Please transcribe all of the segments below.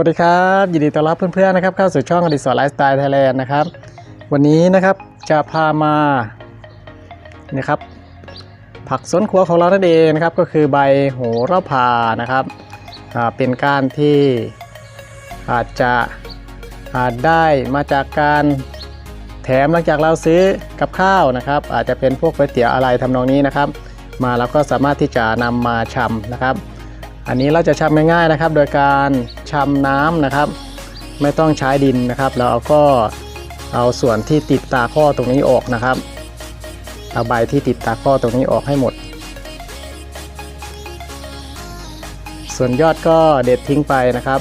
สวัสดีครับยินดีต้อนรับเพื่อนๆนะครับเข้าสู่ช่องอดิศรไลฟ์สไตล์ไทยแลนด์นะครับ วันนี้นะครับจะพามานะครับ ผักสวนครัวของเรานั่นเองนะครับ ก็คือใบโหระพานะครับเป็นก้านที่อาจจะอาจได้มาจากการแถมหลังจากเราซื้อกับข้าวนะครับ อาจจะเป็นพวกก๋วยเตี๋ยวอะไรทำนองนี้นะครับ มาเราก็สามารถที่จะนำมาชำนะครับ อันนี้เราจะชำง่ายๆนะครับ โดยการชำน้ำนะครับ ไม่ต้องใช้ดินนะครับเราก็เอาส่วนที่ติดตาข้อตรงนี้ออกนะครับเอาใบที่ติดตาข้อตรงนี้ออกให้หมด ส่วนยอดก็เด็ดทิ้งไปนะครับ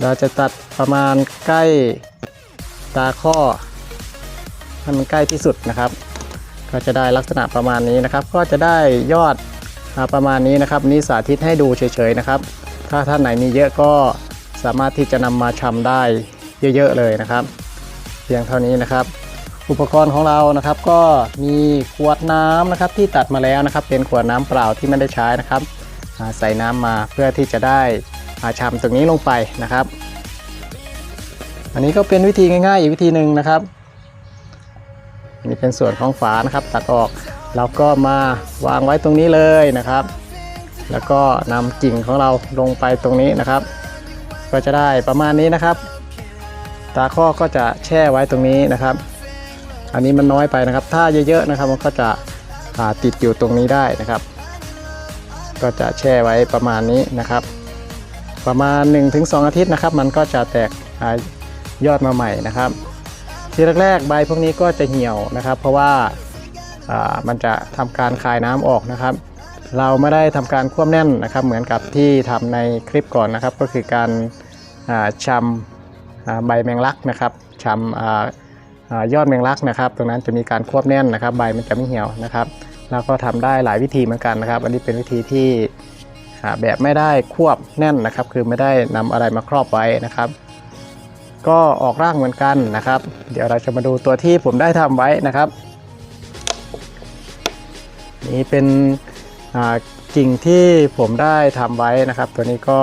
เราจะตัดประมาณใกล้ตาข้อให้มันใกล้ที่สุดนะครับ ก็จะได้ลักษณะประมาณนี้นะครับ ก็จะได้ยอดประมาณนี้นะครับนี่สาธิตให้ดูเฉยๆนะครับ ถ้าท่านไหนมีเยอะก็สามารถที่จะนำมาชำได้เยอะๆเลยนะครับ เพียงเท่านี้นะครับ อุปกรณ์ของเรานะครับ ก็มีขวดน้ำนะครับที่ตัดมาแล้วนะครับ เป็นขวดน้ำเปล่าที่ไม่ได้ใช้นะครับใส่น้ำมาเพื่อที่จะได้อ่าตรงนี้ลงไปนะครับ อันนี้ก็เป็นวิธีง่ายๆ อีกวิธีหนึ่งนะครับ นี่เป็นส่วนของฝานะครับ ตัดออกเราก็มาวางไว้ตรงนี้เลยนะครับ แล้วก็นำกิ่งของเราลงไปตรงนี้นะครับ ก็จะได้ประมาณนี้นะครับ ตาข้อก็จะแช่ไว้ตรงนี้นะครับ อันนี้มันน้อยไปนะครับ ถ้าเยอะๆนะครับมันก็จะติดอยู่ตรงนี้ได้นะครับ ก็จะแช่ไว้ประมาณนี้นะครับ ประมาณ 1-2 อาทิตย์นะครับ มันก็จะแตกยอดมาใหม่นะครับ ทีแรกๆใบพวกนี้ก็จะเหี่ยวนะครับ เพราะว่าามันจะทำการคายน้ำออกนะครับ เราไม่ได้ทำการควบแน่นนะครับ เหมือนกับที่ทำในคลิปก่อนนะครับ ก็คือการาชำาใบแมงลักนะครับชำออยอดแมงลักนะครับ ตรงนั้นจะมีการควบแน่นนะครับ ใบมันจะไม่เหี่ยวนะครับ แล้วก็ทำได้หลายวิธีเหมือนกันนะครับ อันนี้เป็นวิธีที่แบบไม่ได้ควบแน่นนะครับ คือไม่ได้นำอะไรมาครอบไว้นะครับ ก็ออกร่างเหมือนกันนะครับ เดี๋ยวเราจะมาดูตัวที่ผมได้ทำไว้นะครับ นี่เป็นกิ่งที่ผมได้ทำไว้นะครับ ตัวนี้ก็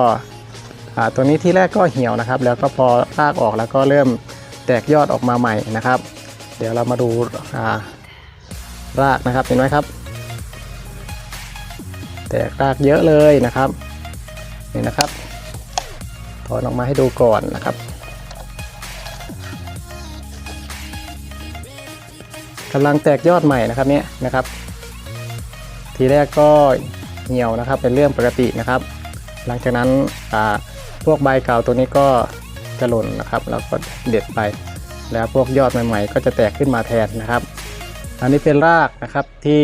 ตัวนี้ที่แรกก็เหี่ยวนะครับ แล้วก็พอรากออกแล้วก็เริ่มแตกยอดออกมาใหม่นะครับ เดี๋ยวเรามาดูารากนะครับเห็นไหมครับ แตกรากเยอะเลยนะครับนี่นะครับถอนออกมาให้ดูก่อนนะครับ กำลังแตกยอดใหม่นะครับเนี่ยนะครับ ทีแรกก็เหี่ยวนะครับเป็นเรื่องปกตินะครับ หลังจากนั้นอ่าพวกใบเก่าตัวนี้ก็จะหล่นนะครับแล้วก็เด็ดไป แล้วพวกยอดใหม่ ๆ ก็จะแตกขึ้นมาแทนนะครับ อันนี้เป็นรากนะครับที่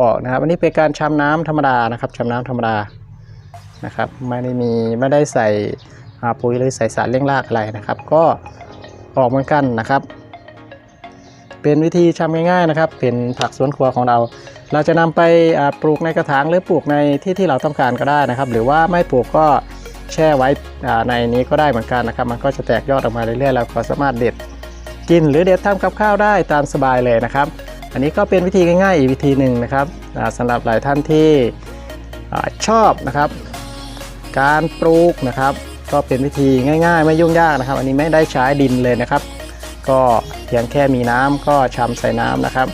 ออกนะครับ อันนี้เป็นการชำน้ำธรรมดานะครับชำน้ำธรรมดานะครับ ไม่ได้มีไม่ได้ใส่อาปุ๋ยหรือใส่สารเลี้ยงรากอะไรนะครับ ก็ออกเหมือนกันนะครับ เป็นวิธีชำง่ายๆนะครับ เป็นผักสวนครัวของเรา เราจะนำไปปลูกในกระถางหรือปลูกในที่ที่เราต้องการก็ได้นะครับ หรือว่าไม่ปลูกก็แช่ไว้ในนี้ก็ได้เหมือนกันนะครับ มันก็จะแตกยอดออกมาเรื่อยๆเราก็สามารถเด็ดกินหรือเด็ดทำกับข้าวได้ตามสบายเลยนะครับ อันนี้ก็เป็นวิธีง่ายๆอีกวิธีหนึ่งนะครับอ่าสำหรับหลายท่านที่อชอบนะครับ การปลูกนะครับ ก็เป็นวิธีง่าย ๆ ไม่ยุ่งยากนะครับ อันนี้ไม่ได้ใช้ดินเลยนะครับ ก็เพียงแค่มีน้ำก็ชำใส่น้ำนะครับ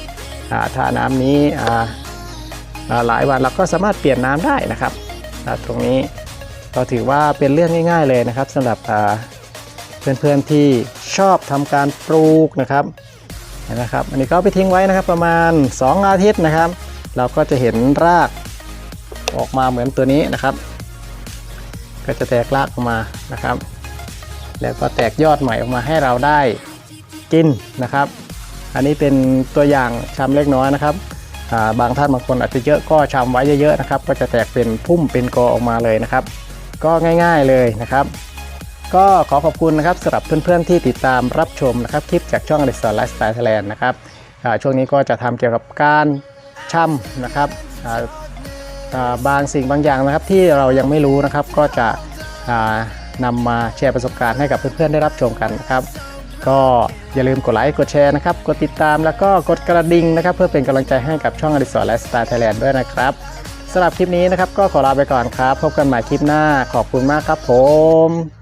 ถ้าน้ำนี้หลายวันเราก็สามารถเปลี่ยนน้ำได้นะครับตรงนี้ก็ถือว่าเป็นเรื่องง่าย ๆเลยนะครับสำหรับเพื่อนๆที่ชอบทำการปลูกนะครับนะครับ อันนี้ก็เอาไปทิ้งไว้นะครับประมาณ 2 อาทิตย์นะครับ เราก็จะเห็นรากออกมาเหมือนตัวนี้นะครับ ก็จะแตกรากออกมานะครับ แล้วก็แตกยอดใหม่ออกมาให้เราได้ กินนะครับ อันนี้เป็นตัวอย่างชำเล็กน้อยนะครับาบางท่านบางคนอาจจะเยอะก็ชำไว้เยอะๆนะครับ ก็จะแตกเป็นพุ่มเป็นกอออกมาเลยนะครับ ก็ง่าย ๆเลยนะครับ ก็ขอขอบคุณนะครับสำหรับเพื่อนๆที่ติดตามรับชมนะครับคลิปจากช่องอลิสไลฟ์สไตล์ไทยแลนด์นะครับช่วงนี้ก็จะทำเกี่ยวกับการช่ำนะครับบางสิ่งบางอย่างนะครับที่เรายังไม่รู้นะครับก็จะอ่านำมาแชร์ประสบการณ์ให้กับเพื่อนๆได้รับชมกันนะครับ ก็อย่าลืมกดไลค์กดแชร์นะครับ กดติดตามแล้วก็กดกระดิ่งนะครับ เพื่อเป็นกำลังใจให้กับช่องอดิสรและสตาร์ไทยแลนด์ด้วยนะครับสำหรับคลิปนี้นะครับก็ขอลาไปก่อนครับ พบกันใหม่คลิปหน้าขอบคุณมากครับผม